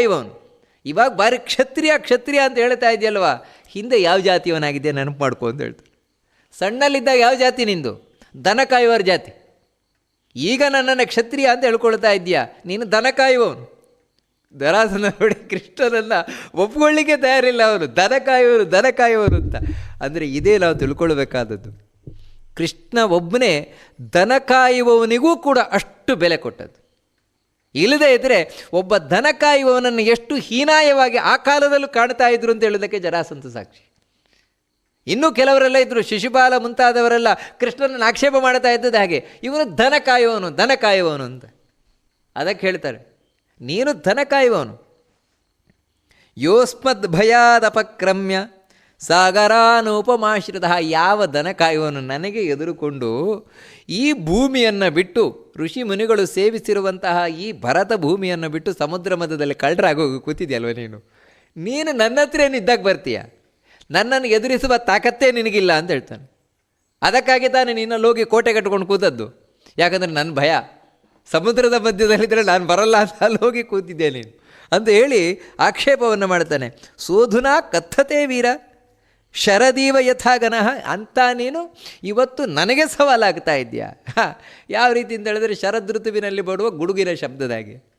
ಇವನು. ಇವಾಗ ಬಾರಿ ಕ್ಷತ್ರಿಯ ಕ್ಷತ್ರಿಯ ಅಂತ ಹೇಳ್ತಾ ಇದೆಯಲ್ವಾ? ಹಿಂದೆ ಯಾವ ಜಾತಿಯವನಾಗಿದ್ದೆ ನೆನಪು ಮಾಡ್ಕೊ ಅಂತ ಹೇಳ್ತಾರೆ ಸಣ್ಣಲ್ಲಿದ್ದಾಗ ಯಾವ ಜಾತಿ ನಿಂದು? ದನ ಕಾಯುವರ ಜಾತಿ. ಈಗ ನನ್ನನ್ನು ಕ್ಷತ್ರಿಯ ಅಂತ ಹೇಳ್ಕೊಳ್ತಾ ಇದ್ದೀಯಾ? ನೀನು ದನ ಕಾಯುವವನು ದರಾಸನ ನೋಡಿ ಕೃಷ್ಣನನ್ನ ಒಪ್ಕೊಳ್ಳಿಕ್ಕೆ ತಯಾರಿಲ್ಲ ದನ ದನಕಾಯುವರು ದನ ಕಾಯುವನು ಅಂತ. ಅಂದರೆ ಇದೇ ನಾವು ತಿಳ್ಕೊಳ್ಬೇಕಾದದ್ದು. ಕೃಷ್ಣ ಒಬ್ಬನೇ ದನ ಕಾಯುವವನಿಗೂ ಕೂಡ ಅಷ್ಟು ಬೆಲೆ ಕೊಟ್ಟದ್ದು. ಇಲ್ಲದೇ ಇದ್ದರೆ ಒಬ್ಬ ದನ ಕಾಯುವವನನ್ನು ಎಷ್ಟು ಹೀನಾಯವಾಗಿ ಆ ಕಾಲದಲ್ಲೂ ಕಾಣ್ತಾ ಇದ್ರು ಅಂತ ಹೇಳೋದಕ್ಕೆ ಜರಾಸಂತ ಸಾಕ್ಷಿ. ಇನ್ನೂ ಕೆಲವರೆಲ್ಲ ಇದ್ದರು ಶಿಶುಪಾಲ ಮುಂತಾದವರೆಲ್ಲ ಕೃಷ್ಣನನ್ನು ಆಕ್ಷೇಪ ಮಾಡ್ತಾ ಇದ್ದದ್ದು ಹಾಗೆ. ಇವನು ದನ ಕಾಯುವವನು ದನ ಕಾಯುವವನು ಅಂತ. ಅದಕ್ಕೆ ಹೇಳ್ತಾರೆ, ನೀನು ದನ ಕಾಯುವವನು ಯೋಸ್ಮದ್ ಭಯಾದಪಕ್ರಮ್ಯ. ಸಾಗರಾನುಪಮಾಶ್ರಿತ ಯಾವ ದನ ಕಾಯುವನು ನನಗೆ ಎದುರುಕೊಂಡು ಈ ಭೂಮಿಯನ್ನು ಬಿಟ್ಟು ಋಷಿ ಮುನಿಗಳು ಸೇವಿಸಿರುವಂತಹ ಈ ಭರತ ಭೂಮಿಯನ್ನು ಬಿಟ್ಟು ಸಮುದ್ರ ಮಧ್ಯದಲ್ಲಿ ಕಳ್ಳರಾಗೋಗಿ ಕೂತಿದ್ಯಲ್ವ ನೀನು? ನೀನು ನನ್ನ ಹತ್ರ ಏನಿದ್ದಾಗ ಬರ್ತೀಯ? ನನ್ನನ್ನು ಎದುರಿಸುವ ತಾಕತ್ತೇ ನಿನಗಿಲ್ಲ ಅಂತ ಹೇಳ್ತಾನೆ. ಅದಕ್ಕಾಗಿ ತಾನೇ ನಿನ್ನಲ್ಲಿ ಹೋಗಿ ಕೋಟೆ ಕಟ್ಕೊಂಡು ಕೂತದ್ದು ಯಾಕಂದರೆ ನನ್ನ ಭಯ. ಸಮುದ್ರದ ಮಧ್ಯದಲ್ಲಿದ್ದರೆ ನಾನು ಬರಲ್ಲ ಅಂತ ಅಲ್ಲಿ ಹೋಗಿ ಕೂತಿದ್ದೆ ನೀನು. ಅಂತ ಹೇಳಿ ಆಕ್ಷೇಪವನ್ನು ಮಾಡ್ತಾನೆ. ಸೋಧುನಾ ಕಥತೆ ವೀರ. ಶರದೀವ ಯಥಾಗನಃ ಅಂತ ನೀನು ಇವತ್ತು ನನಗೆ ಸವಾಲಾಗ್ತಾ ಇದೆಯಾ ಯಾವ ರೀತಿ ಅಂತ ಹೇಳಿದ್ರೆ ಶರದ್ ಋತುವಿನಲ್ಲಿ ಬರುವ ಗುಡುಗಿನ ಶಬ್ದದಾಗೆ.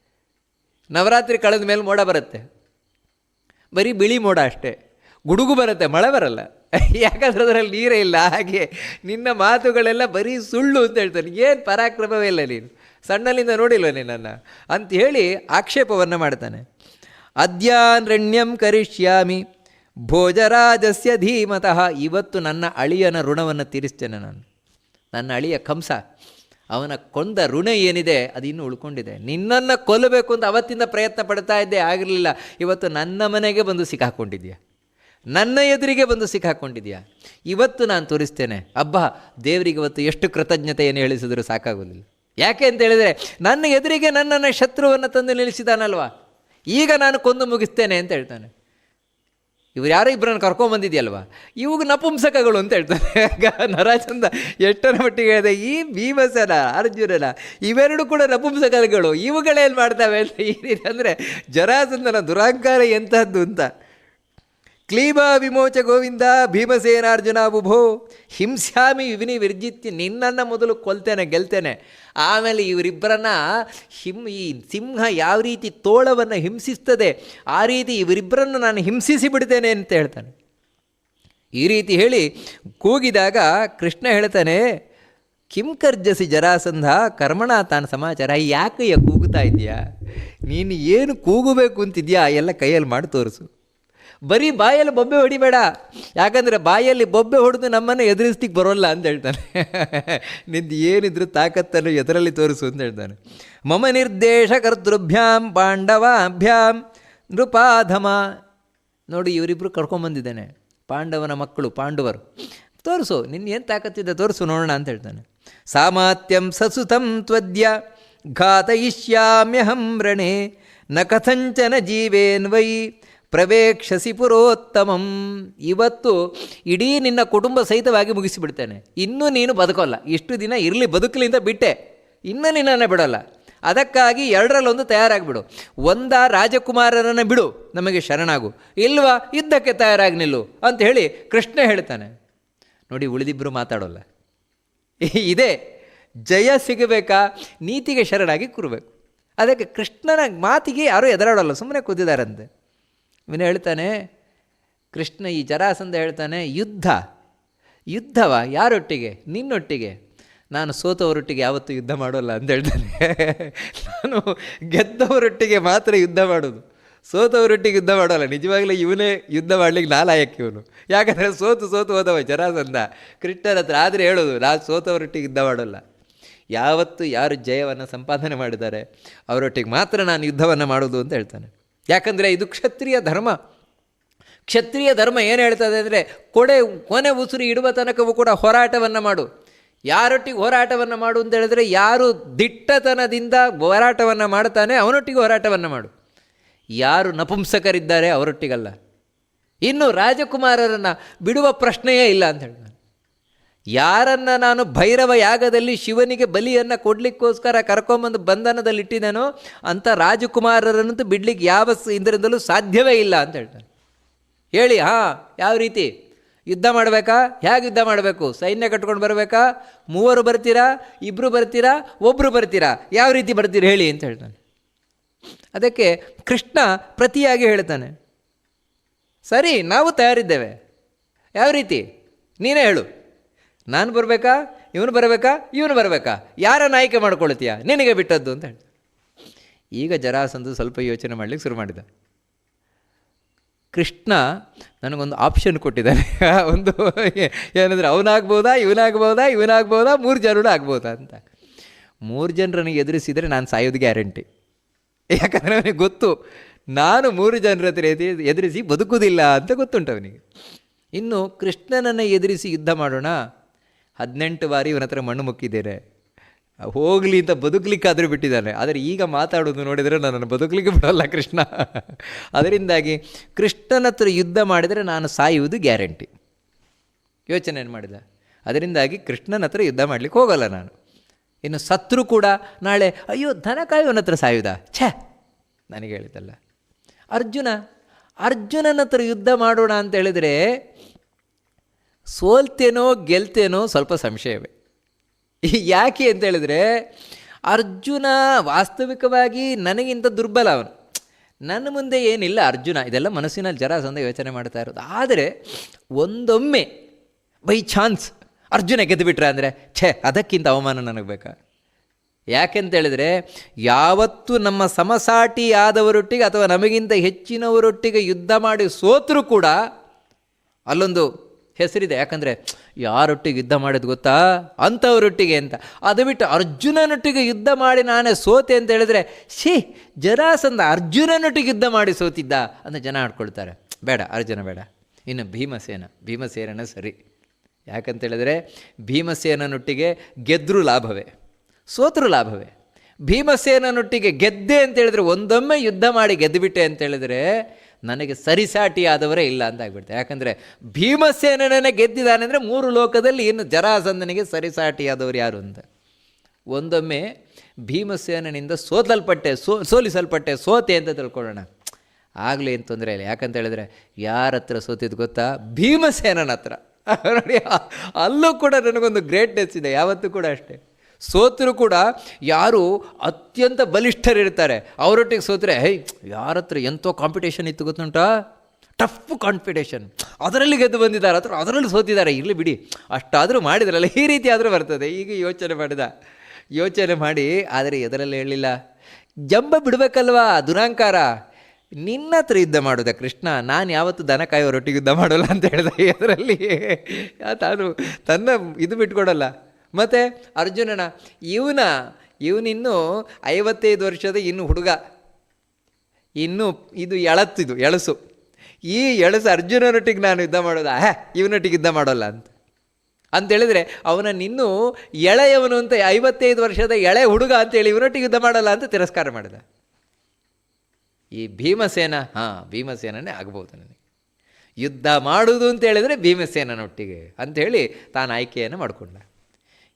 ನವರಾತ್ರಿ ಕಳೆದ ಮೇಲೆ ಮೋಡ ಬರುತ್ತೆ. ಬರೀ ಬಿಳಿ ಮೋಡ ಅಷ್ಟೇ. ಗುಡುಗು ಬರುತ್ತೆ, ಮಳೆ ಬರಲ್ಲ. ಯಾಕಂದ್ರೆ ಅದರಲ್ಲಿ ನೀರೇ ಇಲ್ಲ. ಹಾಗೆ ನಿನ್ನ ಮಾತುಗಳೆಲ್ಲ ಬರೀ ಸುಳ್ಳು ಅಂತ ಹೇಳ್ತಾನೆ. ಏನು ಪರಾಕ್ರಮವೇ ಇಲ್ಲ ನೀನು. ಸಣ್ಣಲ್ಲಿಂದ ನೋಡಿಲ್ವ ನಿನ್ನನ್ನು? ಅಂತ ಹೇಳಿ ಆಕ್ಷೇಪವನ್ನು ಮಾಡ್ತಾನೆ. ಅದ್ಯಾನ್ರಣ್ಯಂ ಕರಿಷ್ಯಾಮಿ. ಭೋಜರಾಜಸ್ಯ ಧೀಮತಃ, ಇವತ್ತು ನನ್ನ ಅಳಿಯನ ಋಣವನ್ನು ತೀರಿಸ್ತೇನೆ ನಾನು. ನನ್ನ ಅಳಿಯ ಕಂಸ, ಅವನ ಕೊಂದ ಋಣ ಏನಿದೆ, ಅದು ಇನ್ನೂ ಉಳ್ಕೊಂಡಿದೆ. ನಿನ್ನನ್ನು ಕೊಲ್ಲಬೇಕು ಅಂತ ಅವತ್ತಿಂದ ಪ್ರಯತ್ನ ಪಡ್ತಾ ಇದ್ದೆ, ಆಗಿರಲಿಲ್ಲ. ಇವತ್ತು ನನ್ನ ಮನೆಗೆ ಬಂದು ಸಿಕ್ಕಾಕೊಂಡಿದ್ಯಾ? ನನ್ನ ಎದುರಿಗೆ ಬಂದು ಸಿಕ್ಕಾಕೊಂಡಿದ್ಯಾ? ಇವತ್ತು ನಾನು ತೋರಿಸ್ತೇನೆ. ಅಬ್ಬಾ, ದೇವರಿಗೆ ಇವತ್ತು ಎಷ್ಟು ಕೃತಜ್ಞತೆಯನ್ನು ಹೇಳಿಸಿದ್ರು ಸಾಕಾಗೋದಿಲ್ಲ. ಯಾಕೆ ಅಂತ ಹೇಳಿದರೆ, ನನ್ನ ಎದುರಿಗೆ ನನ್ನನ್ನು ಶತ್ರುವನ್ನು ತಂದು ನಿಲ್ಲಿಸಿದಾನಲ್ವಾ? ಈಗ ನಾನು ಕೊಂದು ಮುಗಿಸ್ತೇನೆ ಅಂತ ಹೇಳ್ತಾನೆ. ಇವ್ರು ಯಾರೋ ಇಬ್ಬರನ್ನು ಕರ್ಕೊಂಬಂದಿದೆಯಲ್ವಾ ಇವಾಗ ನಪುಂಸಕಗಳು ಅಂತ ಹೇಳ್ತಾರೆ. ನರಚಂದ ಎಷ್ಟರ ಮಟ್ಟಿಗೆ ಹೇಳಿದೆ, ಈ ಭೀಮಸನ, ಅರ್ಜುನನ, ಇವೆರಡು ಕೂಡ ನಪುಂಸಕಗಳು ಇವುಗಳೇನು ಮಾಡ್ತವೆ ಅಂತ ಈ ಅಂದರೆ ಜರಾಸಂದನ ದುರಹಂಕಾರ ಎಂಥದ್ದು ಅಂತ. ಕ್ಲೀಬ ವಿಮೋಚ ಗೋವಿಂದ, ಭೀಮಸೇನಾರ್ಜುನ ಬುಭೋ ಹಿಂಸ್ಯಾಮಿ ವಿವಿನಿ ವಿರ್ಜಿತ್ತಿ ನಿನ್ನನ್ನು ಮೊದಲು ಕೊಲ್ತೇನೆ, ಗೆಲ್ತೇನೆ. ಆಮೇಲೆ ಇವರಿಬ್ಬರನ್ನ ಹಿಂ ಈ ಸಿಂಹ ಯಾವ ರೀತಿ ತೋಳವನ್ನು ಹಿಂಸಿಸ್ತದೆ, ಆ ರೀತಿ ಇವರಿಬ್ಬರನ್ನು ನಾನು ಹಿಂಸಿಸಿ ಬಿಡ್ತೇನೆ ಅಂತ ಹೇಳ್ತಾನೆ. ಈ ರೀತಿ ಹೇಳಿ ಕೂಗಿದಾಗ ಕೃಷ್ಣ ಹೇಳ್ತಾನೆ ಕಿಂಕರ್ಜಸಿ ಜರಾಸಂಧ, ಕರ್ಮಣ ತಾನ ಸಮಾಚಾರ, ಯಾಕಯ್ಯ ಕೂಗುತ್ತಾ ಇದೆಯಾ ನೀನು ಏನು ಕೂಗಬೇಕು ಅಂತಿದ್ಯಾ? ಎಲ್ಲ ಕೈಯಲ್ಲಿ ಮಾಡಿ ತೋರಿಸು. ಬರೀ ಬಾಯಲ್ಲಿ ಬೊಬ್ಬೆ ಹೊಡಿಬೇಡ. ಯಾಕಂದರೆ ಬಾಯಲ್ಲಿ ಬೊಬ್ಬೆ ಹೊಡೆದು ನಮ್ಮನ್ನು ಎದುರಿಸ್ಲಿಕ್ಕೆ ಬರೋಲ್ಲ ಅಂತ ಹೇಳ್ತಾನೆ. ನಿಂದು ಏನಿದ್ರು ತಾಕತ್ತನ್ನು ಎದರಲ್ಲಿ ತೋರಿಸು ಅಂತ ಹೇಳ್ತಾನೆ. ಮಮ ನಿರ್ದೇಶ ಕರ್ತೃಭ್ಯಾಂ ಪಾಂಡವಾಭ್ಯಾಂ ನೃಪಾಧಮ. ನೋಡಿ ಇವರಿಬ್ಬರು ಕರ್ಕೊಂಬಂದಿದ್ದಾನೆ ಪಾಂಡವನ ಮಕ್ಕಳು, ಪಾಂಡವರು. ತೋರಿಸು, ನಿನ್ನ ಏನು ತಾಕತ್ತಿದೆ ತೋರಿಸು ನೋಡೋಣ ಅಂತ ಹೇಳ್ತಾನೆ. ಸಾಮಾತ್ಯಂ ಸಸುತಂ ತ್ವದ್ಯ ಘಾತಯಿಷ್ಯಾಮ್ಯಹಂ ರಣೇ ನ ಕಥಂಚನ ಜೀವೇನ್ವೈ ಪ್ರವೇಕ್ಷಸಿ ಪುರೋತ್ತಮಂ. ಇವತ್ತು ಇಡೀ ನಿನ್ನ ಕುಟುಂಬ ಸಹಿತವಾಗಿ ಮುಗಿಸಿಬಿಡ್ತೇನೆ. ಇನ್ನೂ ನೀನು ಬದುಕೋಲ್ಲ. ಇಷ್ಟು ದಿನ ಇರಲಿ ಬದುಕಲಿಂದ ಬಿಟ್ಟೆ. ಇನ್ನೂ ನಿನ್ನನ್ನು ಬಿಡೋಲ್ಲ. ಅದಕ್ಕಾಗಿ ಎರಡರಲ್ಲೊಂದು ತಯಾರಾಗಿಬಿಡು. ಒಂದ ರಾಜಕುಮಾರರನ್ನು ಬಿಡು. ನಮಗೆ ಶರಣಾಗು. ಇಲ್ವಾ? ಯುದ್ಧಕ್ಕೆ ತಯಾರಾಗಿ ನಿಲ್ಲು ಅಂತ ಹೇಳಿ ಕೃಷ್ಣ ಹೇಳ್ತಾನೆ. ನೋಡಿ ಉಳಿದಿಬ್ಬರು ಮಾತಾಡೋಲ್ಲ. ಇದೇ, ಜಯ ಸಿಗಬೇಕಾ? ನೀತಿಗೆ ಶರಣಾಗಿ ಕೂರಬೇಕು. ಅದಕ್ಕೆ ಕೃಷ್ಣನ ಮಾತಿಗೆ ಯಾರೂ ಎದುರಾಡೋಲ್ಲ. ಸುಮ್ಮನೆ ಕೂತಿದ್ದಾರಂತೆ ಇವನು ಹೇಳ್ತಾನೆ, ಕೃಷ್ಣ ಈ ಜರಾಸಂದ ಹೇಳ್ತಾನೆ, ಯುದ್ಧ, ಯುದ್ಧವ? ಯಾರೊಟ್ಟಿಗೆ? ನಿನ್ನೊಟ್ಟಿಗೆ? ನಾನು ಸೋತವರೊಟ್ಟಿಗೆ ಯಾವತ್ತೂ ಯುದ್ಧ ಮಾಡೋಲ್ಲ, ಅಂತ ಹೇಳ್ತಾನೆ. ನಾನು ಗೆದ್ದವರೊಟ್ಟಿಗೆ ಮಾತ್ರ ಯುದ್ಧ ಮಾಡೋದು. ಸೋತವರೊಟ್ಟಿಗೆ ಯುದ್ಧ ಮಾಡೋಲ್ಲ. ನಿಜವಾಗ್ಲೂ ಇವನೇ ಯುದ್ಧ ಮಾಡಲಿಕ್ಕೆ ನಾಲಾಯಕ್ಕೆ ಇವನು. ಯಾಕಂದರೆ ಸೋತು ಸೋತು ಹೋದವ ಜರಾಸಂದ ಕೃಷ್ಣನ ಹತ್ರ ಆದರೆ ಹೇಳೋದು, ನಾನು ಸೋತವರೊಟ್ಟಿಗೆ ಯುದ್ಧ ಮಾಡೋಲ್ಲ. ಯಾವತ್ತು ಯಾರು ಜಯವನ್ನು ಸಂಪಾದನೆ ಮಾಡಿದ್ದಾರೆ, ಅವರೊಟ್ಟಿಗೆ ಮಾತ್ರ ನಾನು ಯುದ್ಧವನ್ನು ಮಾಡೋದು, ಅಂತ ಹೇಳ್ತಾನೆ. ಯಾಕಂದರೆ ಇದು ಕ್ಷತ್ರಿಯ ಧರ್ಮ. ಕ್ಷತ್ರಿಯ ಧರ್ಮ ಏನು ಹೇಳ್ತದೆ ಅಂದರೆ ಕೊಡೆ, ಕೊನೆ ಉಸಿರು ಇಡುವ ತನಕವೂ ಕೂಡ ಹೋರಾಟವನ್ನು ಮಾಡು. ಯಾರೊಟ್ಟಿಗೆ ಹೋರಾಟವನ್ನು ಮಾಡು ಅಂತ ಹೇಳಿದ್ರೆ ಯಾರು ದಿಟ್ಟತನದಿಂದ ಹೋರಾಟವನ್ನು ಮಾಡ್ತಾನೆ ಅವನೊಟ್ಟಿಗೆ ಹೋರಾಟವನ್ನು ಮಾಡು. ಯಾರು ನಪುಂಸಕರಿದ್ದಾರೆ ಅವರೊಟ್ಟಿಗಲ್ಲ. ಇನ್ನು ರಾಜಕುಮಾರರನ್ನು ಬಿಡುವ ಪ್ರಶ್ನೆಯೇ ಇಲ್ಲ ಅಂತ ಹೇಳ್ತಾನೆ ಯಾರನ್ನ ನಾನು ಭೈರವ ಯಾಗದಲ್ಲಿ ಶಿವನಿಗೆ ಬಲಿಯನ್ನು ಕೊಡಲಿಕ್ಕೋಸ್ಕರ ಕರ್ಕೊಂಬಂದು ಬಂಧನದಲ್ಲಿ ಇಟ್ಟಿದ್ದೇನೋ ಅಂಥ ರಾಜಕುಮಾರರನ್ನಂತೂ ಬಿಡ್ಲಿಕ್ಕೆ ಯಾವ ಇಂದ್ರದಿಂದಲೂ ಸಾಧ್ಯವೇ ಇಲ್ಲ ಅಂತ ಹೇಳ್ತಾನೆ. ಹೇಳಿ, ಹಾಂ, ಯಾವ ರೀತಿ? ಯುದ್ಧ ಮಾಡಬೇಕಾ? ಹೇಗೆ ಯುದ್ಧ ಮಾಡಬೇಕು? ಸೈನ್ಯ ಕಟ್ಕೊಂಡು ಬರಬೇಕಾ? ಮೂವರು ಬರ್ತೀರಾ? ಇಬ್ಬರು ಬರ್ತೀರಾ? ಒಬ್ಬರು ಬರ್ತೀರಾ? ಯಾವ ರೀತಿ ಬರ್ತೀರಿ ಹೇಳಿ ಅಂತ ಹೇಳ್ತಾನೆ. ಅದಕ್ಕೆ ಕೃಷ್ಣ ಪ್ರತಿಯಾಗಿ ಹೇಳ್ತಾನೆ, ಸರಿ, ನಾವು ತಯಾರಿದ್ದೇವೆ. ಯಾವ ರೀತಿ? ನೀನೇ ಹೇಳು. ನಾನು ಬರಬೇಕಾ? ಇವನು ಬರಬೇಕಾ? ಇವನು ಬರಬೇಕಾ? ಯಾರನ್ನು ಆಯ್ಕೆ ಮಾಡ್ಕೊಳ್ತೀಯ? ನಿನಗೆ ಬಿಟ್ಟದ್ದು ಅಂತ ಹೇಳ್ತಾರೆ ಈಗ ಜರಾಸಂದು ಸ್ವಲ್ಪ ಯೋಚನೆ ಮಾಡಲಿಕ್ಕೆ ಶುರು ಮಾಡಿದ. ಕೃಷ್ಣ ನನಗೊಂದು ಆಪ್ಷನ್ ಕೊಟ್ಟಿದ್ದಾನೆ. ಒಂದು ಏನಂದರೆ ಅವನಾಗ್ಬೋದಾ? ಇವನಾಗ್ಬೋದಾ? ಇವನಾಗ್ಬೋದಾ? ಮೂರು ಜನರು ಆಗ್ಬೋದಾ ಅಂತ. ಮೂರು ಜನರನ್ನು ಎದುರಿಸಿದರೆ ನಾನು ಸಾಯೋದು ಗ್ಯಾರಂಟಿ. ಯಾಕಂದರೆ ಅವನಿಗೆ ಗೊತ್ತು, ನಾನು ಮೂರು ಜನರ ಹತ್ರ ಎದು, ಎದುರಿಸಿ ಬದುಕುವುದಿಲ್ಲ ಅಂತ ಗೊತ್ತುಂಟು ಅವನಿಗೆ. ಇನ್ನು ಕೃಷ್ಣನನ್ನು ಎದುರಿಸಿ ಯುದ್ಧ ಮಾಡೋಣ. ಹದಿನೆಂಟು ಬಾರಿ ಇವನ ಹತ್ರ ಮಣ್ಣು ಮುಕ್ಕಿದ್ದೇನೆ. ಹೋಗಲಿ ಅಂತ ಬದುಕಲಿಕ್ಕಾದರೂ ಬಿಟ್ಟಿದ್ದಾನೆ. ಆದರೆ ಈಗ ಮಾತಾಡೋದು ನೋಡಿದರೆ ನನ್ನನ್ನು ಬದುಕಲಿಕ್ಕೆ ಬಿಡೋಲ್ಲ ಕೃಷ್ಣ. ಅದರಿಂದಾಗಿ ಕೃಷ್ಣನ ಹತ್ರ ಯುದ್ಧ ಮಾಡಿದರೆ ನಾನು ಸಾಯುವುದು ಗ್ಯಾರಂಟಿ. ಯೋಚನೆ ಏನು ಮಾಡಿದ ಅದರಿಂದಾಗಿ ಕೃಷ್ಣನ ಹತ್ರ ಯುದ್ಧ ಮಾಡಲಿಕ್ಕೆ ಹೋಗಲ್ಲ ನಾನು. ಇನ್ನು ಸತ್ರು ಕೂಡ ನಾಳೆ, ಅಯ್ಯೋ, ದನ ಕಾಯುವನ ಹತ್ರ ಸಾಯುವುದಾ? ಛೇ, ನನಗೆ ಹೇಳಿದ್ದಲ್ಲ. ಅರ್ಜುನ, ಅರ್ಜುನನ ಹತ್ರ ಯುದ್ಧ ಮಾಡೋಣ ಅಂತ ಹೇಳಿದರೆ ಸೋಲ್ತೇನೋ ಗೆಲ್ತೇನೋ ಸ್ವಲ್ಪ ಸಂಶಯವೇ. ಯಾಕೆ ಅಂತ ಹೇಳಿದ್ರೆ ಅರ್ಜುನ ವಾಸ್ತವಿಕವಾಗಿ ನನಗಿಂತ ದುರ್ಬಲ ಅವನು. ನನ್ನ ಮುಂದೆ ಏನಿಲ್ಲ ಅರ್ಜುನ. ಇದೆಲ್ಲ ಮನಸ್ಸಿನಲ್ಲಿ ಜರಾಸಂದ ಯೋಚನೆ ಮಾಡ್ತಾ ಇರೋದು. ಆದರೆ ಒಂದೊಮ್ಮೆ ಬೈ ಚಾನ್ಸ್ ಅರ್ಜುನ ಗೆದ್ದುಬಿಟ್ರೆ ಅಂದರೆ, ಛೇ, ಅದಕ್ಕಿಂತ ಅವಮಾನ ನನಗೆ ಬೇಕಾ? ಯಾಕೆಂತ ಹೇಳಿದರೆ, ಯಾವತ್ತು ನಮ್ಮ ಸಮಸಾಟಿ ಆದವರೊಟ್ಟಿಗೆ ಅಥವಾ ನಮಗಿಂತ ಹೆಚ್ಚಿನವರೊಟ್ಟಿಗೆ ಯುದ್ಧ ಮಾಡಿ ಸೋತರೂ ಕೂಡ ಅಲ್ಲೊಂದು ಹೆಸರಿದೆ. ಯಾಕಂದರೆ ಯಾರೊಟ್ಟಿಗೆ ಯುದ್ಧ ಮಾಡಿದ್ದು ಗೊತ್ತಾ? ಅಂಥವರೊಟ್ಟಿಗೆ ಅಂತ. ಅದು ಬಿಟ್ಟು ಅರ್ಜುನನೊಟ್ಟಿಗೆ ಯುದ್ಧ ಮಾಡಿ ನಾನೇ ಸೋತೆ ಅಂತ ಹೇಳಿದ್ರೆ ಶೀ ಜರಾಸಂದ ಅರ್ಜುನನೊಟ್ಟಿಗೆ ಯುದ್ಧ ಮಾಡಿ ಸೋತಿದ್ದ ಅಂತ ಜನ ಆಡ್ಕೊಳ್ತಾರೆ. ಬೇಡ, ಅರ್ಜುನ ಬೇಡ. ಇನ್ನು ಭೀಮಸೇನ, ಭೀಮಸೇನನ ಸರಿ. ಯಾಕಂತೇಳಿದ್ರೆ ಭೀಮಸೇನನೊಟ್ಟಿಗೆ ಗೆದ್ದರೂ ಲಾಭವೇ. ಸೋತರೂ ಲಾಭವೇ. ಭೀಮಸೇನನೊಟ್ಟಿಗೆ ಗೆದ್ದೆ ಅಂತ ಹೇಳಿದ್ರೆ ಒಂದೊಮ್ಮೆ ಯುದ್ಧ ಮಾಡಿ ಗೆದ್ದುಬಿಟ್ಟೆ ಅಂತ ಹೇಳಿದ್ರೆ ನನಗೆ ಸರಿಸಾಟಿಯಾದವರೇ ಇಲ್ಲ ಅಂತ ಆಗ್ಬಿಡ್ತೆ ಯಾಕಂದರೆ ಭೀಮಸೇನನೇ ಗೆದ್ದಿದ್ದಾನೆ ಅಂದರೆ ಮೂರು ಲೋಕದಲ್ಲಿ ಇನ್ನು ಜರಾಸಂದನಿಗೆ ಸರಿಸಾಟಿಯಾದವರು ಯಾರು ಅಂತ. ಒಂದೊಮ್ಮೆ ಭೀಮಸೇನನಿಂದ ಸೋತಲ್ಪಟ್ಟೆ, ಸೋ, ಸೋಲಿಸಲ್ಪಟ್ಟೆ ಸೋತೆ ಅಂತ ತಿಳ್ಕೊಳ್ಳೋಣ. ಆಗಲಿ ಏನು ತೊಂದರೆ ಇಲ್ಲ. ಯಾಕಂತ ಹೇಳಿದ್ರೆ ಯಾರ ಹತ್ರ ಸೋತಿದ್ದು ಗೊತ್ತಾ? ಭೀಮಸೇನನ ಹತ್ರ. ನೋಡಿ, ಅಲ್ಲೂ ಕೂಡ ನನಗೊಂದು ಗ್ರೇಟ್ನೆಸ್ ಇದೆ. ಯಾವತ್ತೂ ಕೂಡ ಅಷ್ಟೇ. ಸೋತರು ಕೂಡ ಯಾರು ಅತ್ಯಂತ ಬಲಿಷ್ಠರಿರ್ತಾರೆ. ಅವರೊಟ್ಟಿಗೆ ಸೋತ್ರೆ, ಹೇ ಯಾರ ಹತ್ರ ಎಂಥೋ ಕಾಂಪಿಟೇಷನ್ ಇತ್ತು ಗೊತ್ತುಂಟಾ? ಟಫ್ ಕಾಂಪಿಟೇಷನ್ ಅದರಲ್ಲಿ ಗೆದ್ದು ಬಂದಿದ್ದಾರೆ ಅಥವಾ ಅದರಲ್ಲಿ ಸೋತಿದ್ದಾರೆ. ಇರಲಿ ಬಿಡಿ. ಅಷ್ಟಾದರೂ ಮಾಡಿದ್ರಲ್ಲ, ಈ ರೀತಿ ಆದರೂ ಬರ್ತದೆ. ಈಗ ಯೋಚನೆ ಮಾಡಿದ. ಯೋಚನೆ ಮಾಡಿ, ಆದರೆ ಎದರಲ್ಲಿ ಹೇಳಿಲ್ಲ ಜಂಬ ಬಿಡಬೇಕಲ್ವಾ, ದುರಾಂಕಾರ? ನಿನ್ನ ಹತ್ರ ಯುದ್ಧ ಮಾಡೋದ, ಕೃಷ್ಣ. ನಾನು ಯಾವತ್ತು ದನ ಕಾಯೋರೊಟ್ಟಿಗೆ ಯುದ್ಧ ಮಾಡೋಲ್ಲ ಅಂತ ಹೇಳಿದೆ ಅದರಲ್ಲಿ ತಾನು ತನ್ನ ಇದು ಬಿಟ್ಕೊಡಲ್ಲ. ಮತ್ತು ಅರ್ಜುನನ, ಇವನ, ಇವನಿನ್ನೂ ಐವತ್ತೈದು ವರ್ಷದ ಇನ್ನು ಹುಡುಗ. ಇನ್ನು ಇದು ಎಳತ್ತಿದು ಎಳಸು. ಈ ಎಳಸು ಅರ್ಜುನನೊಟ್ಟಿಗೆ ನಾನು ಯುದ್ಧ ಮಾಡೋದಾ? ಹೇ, ಇವನೊಟ್ಟಿಗೆ ಯುದ್ಧ ಮಾಡೋಲ್ಲ ಅಂತ. ಅಂತೇಳಿದರೆ ಅವನನ್ನಿನ್ನೂ ಎಳೆಯವನು ಅಂತ ಐವತ್ತೈದು ವರ್ಷದ ಎಳೆ ಹುಡುಗ ಅಂತೇಳಿ ಇವನೊಟ್ಟಿಗೆ ಯುದ್ಧ ಮಾಡಲ್ಲ ಅಂತ ತಿರಸ್ಕಾರ ಮಾಡಿದ. ಈ ಭೀಮಸೇನ, ಹಾಂ, ಭೀಮಸೇನನೇ ಆಗ್ಬೋದು ನನಗೆ. ಯುದ್ಧ ಮಾಡುವುದು ಅಂತ ಹೇಳಿದರೆ ಭೀಮಸೇನನೊಟ್ಟಿಗೆ ಅಂಥೇಳಿ ತಾನು ಆಯ್ಕೆಯನ್ನು ಮಾಡಿಕೊಂಡ.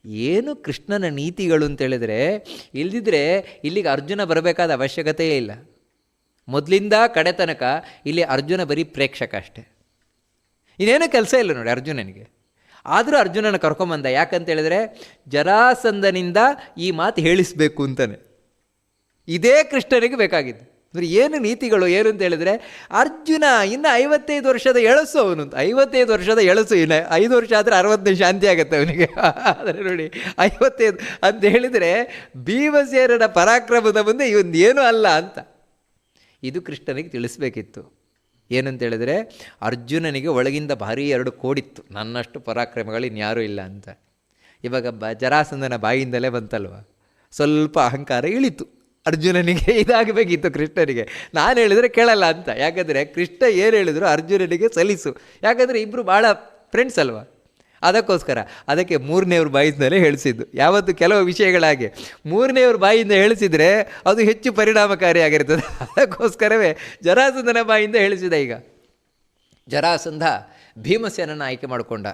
ಏನು ಕೃಷ್ಣನ ನೀತಿಗಳು ಅಂತೇಳಿದರೆ ಇಲ್ದಿದ್ರೆ ಇಲ್ಲಿಗೆ ಅರ್ಜುನ ಬರಬೇಕಾದ ಅವಶ್ಯಕತೆಯೇ ಇಲ್ಲ. ಮೊದಲಿಂದ ಕಡೆ ತನಕ ಇಲ್ಲಿ ಅರ್ಜುನ ಬರೀ ಪ್ರೇಕ್ಷಕ ಅಷ್ಟೇ. ಇನ್ನೇನು ಕೆಲಸ ಇಲ್ಲ ನೋಡಿ ಅರ್ಜುನನಿಗೆ. ಆದರೂ ಅರ್ಜುನನ ಕರ್ಕೊಂಬಂದ ಯಾಕಂತೇಳಿದ್ರೆ ಜರಾಸಂದನಿಂದ ಈ ಮಾತು ಹೇಳಿಸ್ಬೇಕು ಅಂತಾನೆ. ಇದೇ ಕೃಷ್ಣನಿಗೆ ಬೇಕಾಗಿದ್ದು. ಅಂದರೆ ಏನು ನೀತಿಗಳು ಏನು ಅಂತ ಹೇಳಿದ್ರೆ, ಅರ್ಜುನ ಇನ್ನು ಐವತ್ತೈದು ವರ್ಷದ ಎಳಸು ಅವನು ಐವತ್ತೈದು ವರ್ಷದ ಎಳಸು ಇನ್ನು. ಐದು ವರ್ಷ ಆದರೆ ಅರವತ್ತನೇ ಶಾಂತಿ ಆಗುತ್ತೆ ಅವನಿಗೆ. ಆದರೆ ನೋಡಿ, ಐವತ್ತೈದು ಅಂತ ಹೇಳಿದರೆ ಭೀಮಸೇನನ ಪರಾಕ್ರಮದ ಮುಂದೆ ಇವನ್ ಏನೂ ಅಲ್ಲ ಅಂತ. ಇದು ಕೃಷ್ಣನಿಗೆ ತಿಳಿಸ್ಬೇಕಿತ್ತು. ಏನಂತ ಹೇಳಿದ್ರೆ, ಅರ್ಜುನನಿಗೆ ಒಳಗಿಂದ ಭಾರಿ ಎರಡು ಕೋಡಿತ್ತು. ನನ್ನಷ್ಟು ಪರಾಕ್ರಮಗಳು ಇನ್ಯಾರೂ ಇಲ್ಲ ಅಂತ. ಇವಾಗ ಬ ಜರಾಸಂದನ ಬಾಯಿಂದಲೇ ಬಂತಲ್ವ? ಸ್ವಲ್ಪ ಅಹಂಕಾರ ಇಳಿತು. ಅರ್ಜುನನಿಗೆ ಇದಾಗಬೇಕಿತ್ತು ಕೃಷ್ಣನಿಗೆ. ನಾನು ಹೇಳಿದರೆ ಕೇಳಲ್ಲ ಅಂತ. ಯಾಕಂದರೆ ಕೃಷ್ಣ ಏನು ಹೇಳಿದ್ರು ಅರ್ಜುನನಿಗೆ ಸಲಿಸು ಯಾಕಂದರೆ ಇಬ್ಬರು ಭಾಳ ಫ್ರೆಂಡ್ಸ್ ಅಲ್ವಾ? ಅದಕ್ಕೋಸ್ಕರ. ಅದಕ್ಕೆ ಮೂರನೇವ್ರ ಬಾಯಿಂದಲೇ ಹೇಳಿಸಿದ್ದು. ಯಾವತ್ತು ಕೆಲವು ವಿಷಯಗಳಾಗಿ. ಮೂರನೇವ್ರ ಬಾಯಿಂದ ಹೇಳಿಸಿದರೆ ಅದು ಹೆಚ್ಚು ಪರಿಣಾಮಕಾರಿಯಾಗಿರ್ತದೆ ಅದಕ್ಕೋಸ್ಕರವೇ ಜರಾಸಂಧನ ಬಾಯಿಂದ ಹೇಳಿಸಿದ ಈಗ. ಜರಾಸಂಧ ಭೀಮಸೇನನ್ನು ಆಯ್ಕೆ ಮಾಡಿಕೊಂಡ.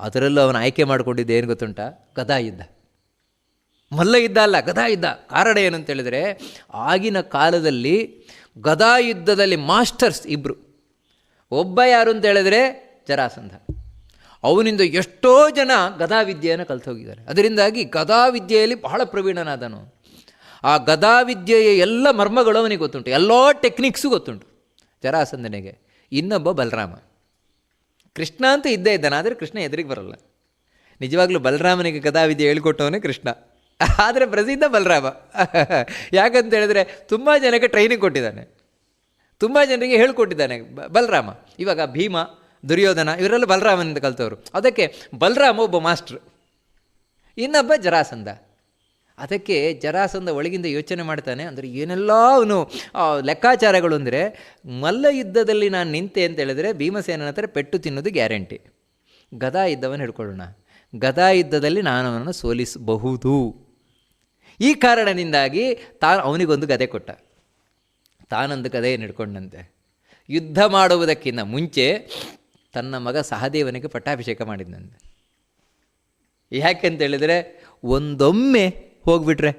ಅದರಲ್ಲೂ ಅವನು ಆಯ್ಕೆ ಮಾಡಿಕೊಂಡಿದ್ದು ಏನು ಗೊತ್ತುಂಟ? ಗದಾ ಯುದ್ಧ ಮಲ್ಲ ಇದ್ದ ಅಲ್ಲ, ಗದಾ ಇದ್ದ. ಕಾರಣ ಏನಂತೇಳಿದರೆ ಆಗಿನ ಕಾಲದಲ್ಲಿ ಗದಾ ಯುದ್ಧದಲ್ಲಿ ಮಾಸ್ಟರ್ಸ್ ಇಬ್ಬರು ಒಬ್ಬ ಯಾರು ಅಂತ ಹೇಳಿದರೆ, ಜರಾಸಂಧ. ಅವನಿಂದ ಎಷ್ಟೋ ಜನ ಗದಾ ವಿದ್ಯೆಯನ್ನು ಕಲ್ತು ಹೋಗಿದ್ದಾರೆ ಅದರಿಂದಾಗಿ ಗದಾ ವಿದ್ಯೆಯಲ್ಲಿ ಬಹಳ ಪ್ರವೀಣನಾದನು. ಆ ಗದಾ ವಿದ್ಯೆಯ ಎಲ್ಲ ಮರ್ಮಗಳು ಅವನಿಗೆ ಗೊತ್ತುಂಟು. ಎಲ್ಲ ಟೆಕ್ನಿಕ್ಸು ಗೊತ್ತುಂಟು ಜರಾಸಂಧನಿಗೆ. ಇನ್ನೊಬ್ಬ ಬಲರಾಮ. ಕೃಷ್ಣ ಅಂತ ಇದ್ದೇ ಇದ್ದಾನೆ, ಆದರೆ ಕೃಷ್ಣ ಎದುರಿಗೆ ಬರಲ್ಲ. ನಿಜವಾಗ್ಲೂ ಬಲರಾಮನಿಗೆ ಗದಾವಿದ್ಯೆ ಹೇಳ್ಕೊಟ್ಟವನೇ ಕೃಷ್ಣ. ಆದರೆ ಪ್ರಸಿದ್ಧ ಬಲರಾಮ. ಯಾಕಂತ ಹೇಳಿದ್ರೆ ತುಂಬ ಜನಕ್ಕೆ ಟ್ರೈನಿಂಗ್ ಕೊಟ್ಟಿದ್ದಾನೆ. ತುಂಬ ಜನರಿಗೆ ಹೇಳ್ಕೊಟ್ಟಿದ್ದಾನೆ ಬಲರಾಮ. ಇವಾಗ ಭೀಮ, ದುರ್ಯೋಧನ ಇವರೆಲ್ಲ ಬಲರಾಮನಿಂದ ಕಲ್ತವರು. ಅದಕ್ಕೆ ಬಲರಾಮ ಒಬ್ಬ ಮಾಸ್ಟ್ರು. ಇನ್ನೊಬ್ಬ ಜರಾಸಂದ ಅದಕ್ಕೆ ಜರಾಸಂಧ ಒಳಗಿಂದ ಯೋಚನೆ ಮಾಡ್ತಾನೆ ಅಂದರೆ ಏನೆಲ್ಲ ಅವನು ಲೆಕ್ಕಾಚಾರಗಳು ಅಂದರೆ ಮಲ್ಲ ಯುದ್ಧದಲ್ಲಿ ನಾನು ನಿಂತೆ ಅಂತ ಹೇಳಿದ್ರೆ ಭೀಮಸೇನನ ಹತ್ರ ಪೆಟ್ಟು ತಿನ್ನೋದು ಗ್ಯಾರಂಟಿ. ಗದಾ ಯುದ್ಧವನ್ನು ಹಿಡ್ಕೊಳ್ಳೋಣ. ಗದಾ ಯುದ್ಧದಲ್ಲಿ ನಾನು ಅವನನ್ನು ಸೋಲಿಸಬಹುದು. ಈ ಕಾರಣದಿಂದಾಗಿ ತಾನು ಅವನಿಗೊಂದು ಗದೆ ಕೊಟ್ಟ. ತಾನೊಂದು ಗದೆಯನ್ನು ಹಿಡ್ಕೊಂಡಂತೆ. ಯುದ್ಧ ಮಾಡುವುದಕ್ಕಿಂತ ಮುಂಚೆ ತನ್ನ ಮಗ ಸಹದೇವನಿಗೆ ಪಟ್ಟಾಭಿಷೇಕ ಮಾಡಿದ್ನಂತೆ. ಯಾಕೆಂತೇಳಿದರೆ ಒಂದೊಮ್ಮೆ ಹೋಗ್ಬಿಟ್ರೆ.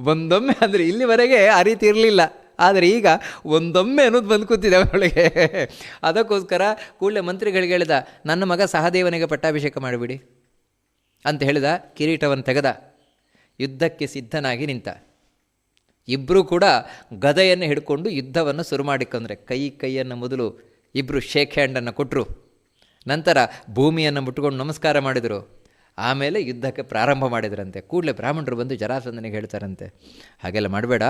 ಒಂದೊಮ್ಮೆ ಅಂದರೆ ಇಲ್ಲಿವರೆಗೆ ಆ ರೀತಿ ಇರಲಿಲ್ಲ. ಆದರೆ ಈಗ ಒಂದೊಮ್ಮೆ ಅನ್ನೋದು ಬಂದು ಕೂತಿದೆ ಅವಳಿಗೆ. ಅದಕ್ಕೋಸ್ಕರ ಕೂಡಲೇ ಮಂತ್ರಿಗಳಿಗೆ ಹೇಳಿದ, ನನ್ನ ಮಗ ಸಹದೇವನಿಗೆ ಪಟ್ಟಾಭಿಷೇಕ ಮಾಡಿಬಿಡಿ ಅಂತ ಹೇಳಿದ, ಕಿರೀಟವನ್ನು ತೆಗೆದ. ಯುದ್ಧಕ್ಕೆ ಸಿದ್ಧನಾಗಿ ನಿಂತ. ಇಬ್ಬರೂ ಕೂಡ ಗದೆಯನ್ನು ಹಿಡ್ಕೊಂಡು ಯುದ್ಧವನ್ನು ಶುರು ಮಾಡಿಕೊಂಡ್ರೆ. ಕೈ ಕೈಯನ್ನು ಮೊದಲು ಇಬ್ಬರು ಶೇಕ್ ಹ್ಯಾಂಡನ್ನು ಕೊಟ್ಟರು ನಂತರ ಭೂಮಿಯನ್ನು ಮುಟ್ಕೊಂಡು ನಮಸ್ಕಾರ ಮಾಡಿದರು. ಆಮೇಲೆ ಯುದ್ಧಕ್ಕೆ ಪ್ರಾರಂಭ ಮಾಡಿದ್ರಂತೆ. ಕೂಡಲೇ ಬ್ರಾಹ್ಮಣರು ಬಂದು ಜರಾಸಂದನಿಗೆ ಹೇಳ್ತಾರಂತೆ. ಹಾಗೆಲ್ಲ ಮಾಡಬೇಡ.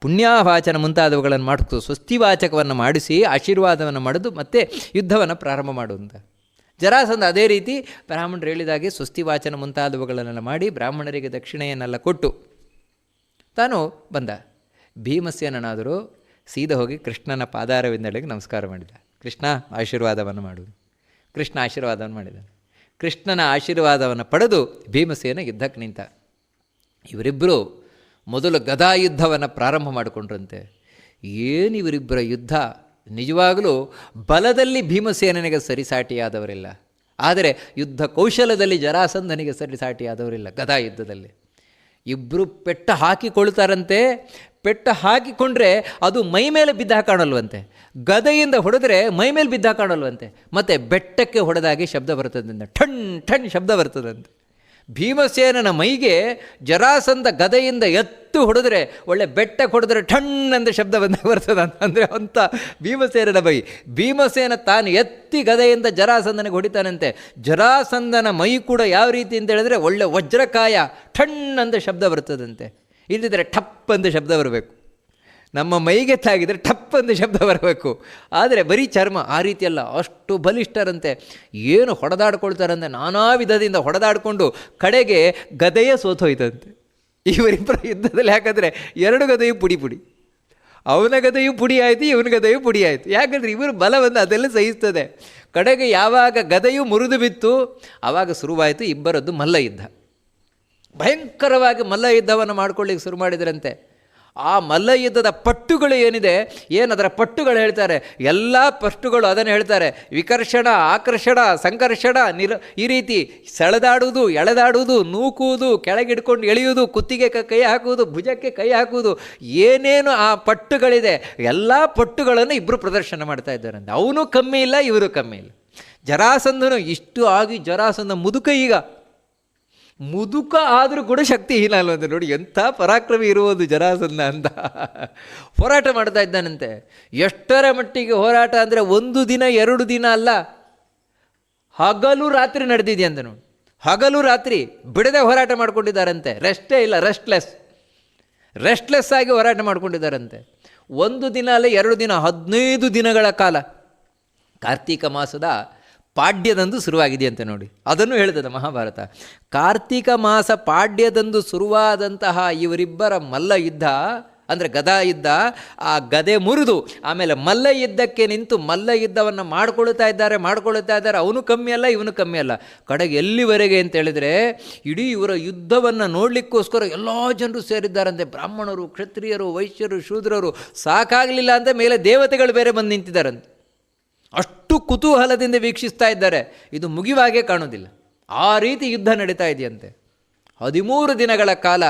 ಪುಣ್ಯಾವಾಚನ ಮುಂತಾದವುಗಳನ್ನು ಮಾಡಿತು ಸ್ವಸ್ತಿವಾಚಕವನ್ನು ಮಾಡಿಸಿ, ಆಶೀರ್ವಾದವನ್ನು ಮಾಡಿದು ಮತ್ತೆ ಯುದ್ಧವನ್ನು ಪ್ರಾರಂಭ ಮಾಡು ಜರಾಸಂಧ ಅದೇ ರೀತಿ ಬ್ರಾಹ್ಮಣರು ಹೇಳಿದಾಗೆ ಸ್ವಸ್ತಿವಾಚನ ಮುಂತಾದವುಗಳನ್ನೆಲ್ಲ ಮಾಡಿ ಬ್ರಾಹ್ಮಣರಿಗೆ ದಕ್ಷಿಣೆಯನ್ನೆಲ್ಲ ಕೊಟ್ಟು ತಾನು ಬಂದ. ಭೀಮಸೇನನಾದರೂ ಸೀದಾ ಹೋಗಿ ಕೃಷ್ಣನ ಪಾದಾರವಿಂದಳಿಗೆ ನಮಸ್ಕಾರ ಮಾಡಿದ. ಕೃಷ್ಣ, ಆಶೀರ್ವಾದವನ್ನು ಮಾಡುವುದು ಕೃಷ್ಣ ಆಶೀರ್ವಾದವನ್ನು ಮಾಡಿದ. ಕೃಷ್ಣನ ಆಶೀರ್ವಾದವನ್ನು ಪಡೆದು ಭೀಮಸೇನ ಯುದ್ಧಕ್ಕೆ ನಿಂತ. ಇವರಿಬ್ಬರು ಮೊದಲು ಗದಾ ಯುದ್ಧವನ್ನು ಪ್ರಾರಂಭ ಮಾಡಿಕೊಂಡ್ರಂತೆ. ಏನು ಇವರಿಬ್ಬರ ಯುದ್ಧ? ನಿಜವಾಗಲೂ ಬಲದಲ್ಲಿ ಭೀಮಸೇನನಿಗೆ ಸರಿಸಾಟಿಯಾದವರಿಲ್ಲ. ಆದರೆ ಯುದ್ಧ ಕೌಶಲದಲ್ಲಿ ಜರಾಸಂಧನಿಗೆ ಸರಿಸಾಟಿಯಾದವರಿಲ್ಲ ಗದಾ ಯುದ್ಧದಲ್ಲಿ. ಇಬ್ಬರು ಪೆಟ್ಟ ಹಾಕಿಕೊಳ್ತಾರಂತೆ ಪೆಟ್ಟ ಹಾಕಿಕೊಂಡ್ರೆ ಅದು ಮೈ ಮೇಲೆ ಬಿದ್ದ ಕಾಣಲ್ವಂತೆ. ಗದೆಯಿಂದ ಹೊಡೆದ್ರೆ ಮೈ ಮೇಲೆ ಬಿದ್ದ ಕಾಣಲ್ವಂತೆ. ಮತ್ತು ಬೆಟ್ಟಕ್ಕೆ ಹೊಡೆದಾಗೆ ಶಬ್ದ ಬರ್ತದಂತೆ. ಠಣ್ ಠಣ್ ಶಬ್ದ ಬರ್ತದಂತೆ. ಭೀಮಸೇನನ ಮೈಗೆ ಜರಾಸಂದ ಗದೆಯಿಂದ ಎತ್ತು ಹೊಡೆದ್ರೆ ಒಳ್ಳೆ ಬೆಟ್ಟಕ್ಕೆ ಹೊಡೆದ್ರೆ ಠಣ್ ಅಂತ ಶಬ್ದ ಬಂದ ಬರ್ತದೆ ಅಂದರೆ ಅಂತ ಭೀಮಸೇನನ ಮೈ. ಭೀಮಸೇನ ತಾನು ಎತ್ತಿ ಗದೆಯಿಂದ ಜರಾಸಂದನಿಗೆ ಹೊಡಿತಾನಂತೆ. ಜರಾಸಂದನ ಮೈ ಕೂಡ ಯಾವ ರೀತಿ ಅಂತ ಹೇಳಿದ್ರೆ ಒಳ್ಳೆ ವಜ್ರಕಾಯ ಠಣ್ ಅಂತ ಶಬ್ದ ಬರ್ತದಂತೆ. ಇಲ್ಲದಿದ್ದರೆ ಠಪ್ ಅಂತ ಶಬ್ದ ಬರಬೇಕು. ನಮ್ಮ ಮೈಗೆ ತಾಗಿದರೆ ಟಪ್ ಅಂತ ಶಬ್ದ ಬರಬೇಕು. ಆದರೆ ಬರೀ ಚರ್ಮ, ಆ ರೀತಿಯಲ್ಲ. ಅಷ್ಟು ಬಲಿಷ್ಠರಂತೆ. ಏನು ಹೊಡೆದಾಡ್ಕೊಳ್ತಾರಂತೆ? ನಾನಾ ವಿಧದಿಂದ ಹೊಡೆದಾಡಿಕೊಂಡು ಕಡೆಗೆ ಗದೆಯೇ ಸೋತೋಯ್ತಂತೆ. ಇವರಿಬ್ಬರ ಯುದ್ಧದಲ್ಲಿ ಯಾಕಂದರೆ ಎರಡು ಗದೆಯು ಪುಡಿ ಪುಡಿ. ಅವನ ಗದೆಯು ಪುಡಿ ಆಯಿತು, ಇವನ ಗದೆಯು ಪುಡಿ ಆಯಿತು. ಯಾಕಂದರೆ ಇವರು ಬಲವನ್ನು ಅದೆಲ್ಲ ಸಹಿಸ್ತದೆ. ಕಡೆಗೆ ಯಾವಾಗ ಗದೆಯು ಮುರಿದು ಬಿತ್ತು ಆವಾಗ ಶುರುವಾಯಿತು ಇಬ್ಬರದ್ದು ಮಲ್ಲ ಯುದ್ಧ. ಭಯಂಕರವಾಗಿ ಮಲ್ಲ ಯುದ್ಧವನ್ನು ಮಾಡ್ಕೊಳ್ಳಿಕ್ಕೆ ಶುರು ಮಾಡಿದ್ರಂತೆ. ಆ ಮಲ್ಲಯುದ್ಧದ ಪಟ್ಟುಗಳು ಏನಿದೆ, ಏನು ಅದರ ಪಟ್ಟುಗಳು ಹೇಳ್ತಾರೆ? ಎಲ್ಲ ಪಟ್ಟುಗಳು ಅದನ್ನು ಹೇಳ್ತಾರೆ. ವಿಕರ್ಷಣ, ಆಕರ್ಷಣ, ಸಂಕರ್ಷಣ, ನಿರ, ಈ ರೀತಿ ಸೆಳೆದಾಡುವುದು, ಎಳೆದಾಡುವುದು, ನೂಕುವುದು, ಕೆಳಗಿಡ್ಕೊಂಡು ಎಳೆಯುವುದು, ಕುತ್ತಿಗೆ ಕೈ ಹಾಕುವುದು, ಭುಜಕ್ಕೆ ಕೈ ಹಾಕುವುದು, ಏನೇನು ಆ ಪಟ್ಟುಗಳಿದೆ, ಎಲ್ಲ ಪಟ್ಟುಗಳನ್ನು ಇಬ್ಬರು ಪ್ರದರ್ಶನ ಮಾಡ್ತಾ ಇದ್ದಾರೆ ಅವನು ಕಮ್ಮಿ ಇಲ್ಲ, ಇವರು ಕಮ್ಮಿ ಇಲ್ಲ. ಜರಾಸಂಧನು ಇಷ್ಟು ಆಗಿ ಜರಾಸಂಧ ಮುದುಕ ಈಗ ಮುದುಕ ಆದರೂ ಕೂಡ ಶಕ್ತಿಹೀನ ಅಲ್ವಂತೆ ನೋಡಿ ಎಂಥ ಪರಾಕ್ರಮಿ ಇರುವುದು ಜರಾಸಂಧ ಅಂತ. ಹೋರಾಟ ಮಾಡ್ತಾ ಇದ್ದಾನಂತೆ. ಎಷ್ಟರ ಮಟ್ಟಿಗೆ ಹೋರಾಟ ಅಂದರೆ ಒಂದು ದಿನ, ಎರಡು ದಿನ ಅಲ್ಲ. ಹಗಲು ರಾತ್ರಿ ನಡೆದಿದೆಯಂತೆ ನೋಡಿ. ಹಗಲು ರಾತ್ರಿ ಬಿಡದೆ ಹೋರಾಟ ಮಾಡ್ಕೊಂಡಿದ್ದಾರಂತೆ. ರೆಸ್ಟೇ ಇಲ್ಲ ರೆಸ್ಟ್ಲೆಸ್ ರೆಸ್ಟ್ಲೆಸ್ ಆಗಿ ಹೋರಾಟ ಮಾಡ್ಕೊಂಡಿದ್ದಾರಂತೆ. ಒಂದು ದಿನ ಅಲ್ಲ, ಎರಡು ದಿನ, ಹದಿನೈದು ದಿನಗಳ ಕಾಲ. ಕಾರ್ತೀಕ ಮಾಸದ ಪಾಡ್ಯದಂದು ಶುರುವಾಗಿದೆಯಂತೆ ನೋಡಿ. ಅದನ್ನು ಹೇಳ್ತದೆ ಮಹಾಭಾರತ. ಕಾರ್ತಿಕ ಮಾಸ ಪಾಡ್ಯದಂದು ಶುರುವಾದಂತಹ ಇವರಿಬ್ಬರ ಮಲ್ಲ ಯುದ್ಧ, ಅಂದರೆ ಗದಾ ಯುದ್ಧ, ಆ ಗದೆ ಮುರಿದು ಆಮೇಲೆ ಮಲ್ಲ ಯುದ್ಧಕ್ಕೆ ನಿಂತು ಮಲ್ಲ ಯುದ್ಧವನ್ನು ಮಾಡ್ಕೊಳ್ತಾ ಇದ್ದಾರೆ ಮಾಡ್ಕೊಳ್ತಾ ಇದ್ದಾರೆ. ಅವನು ಕಮ್ಮಿ ಅಲ್ಲ, ಇವನು ಕಮ್ಮಿ ಅಲ್ಲ. ಕಡೆಗೆ ಎಲ್ಲಿವರೆಗೆ ಅಂತ ಹೇಳಿದರೆ, ಇಡೀ ಇವರ ಯುದ್ಧವನ್ನು ನೋಡಲಿಕ್ಕೋಸ್ಕರ ಎಲ್ಲ ಜನರು ಸೇರಿದ್ದಾರಂತೆ. ಬ್ರಾಹ್ಮಣರು, ಕ್ಷತ್ರಿಯರು, ವೈಶ್ಯರು, ಶೂದ್ರರು. ಸಾಕಾಗಲಿಲ್ಲ ಅಂತ ಮೇಲೆ ದೇವತೆಗಳು ಬೇರೆ ಬಂದು ನಿಂತಿದ್ದಾರಂತೆ. ಅಷ್ಟು ಕುತೂಹಲದಿಂದ ವೀಕ್ಷಿಸ್ತಾ ಇದ್ದಾರೆ, ಇದು ಮುಗಿವಾಗೇ ಕಾಣೋದಿಲ್ಲ ಆ ರೀತಿ ಯುದ್ಧ ನಡೀತಾ ಇದೆಯಂತೆ. ಹದಿಮೂರು ದಿನಗಳ ಕಾಲ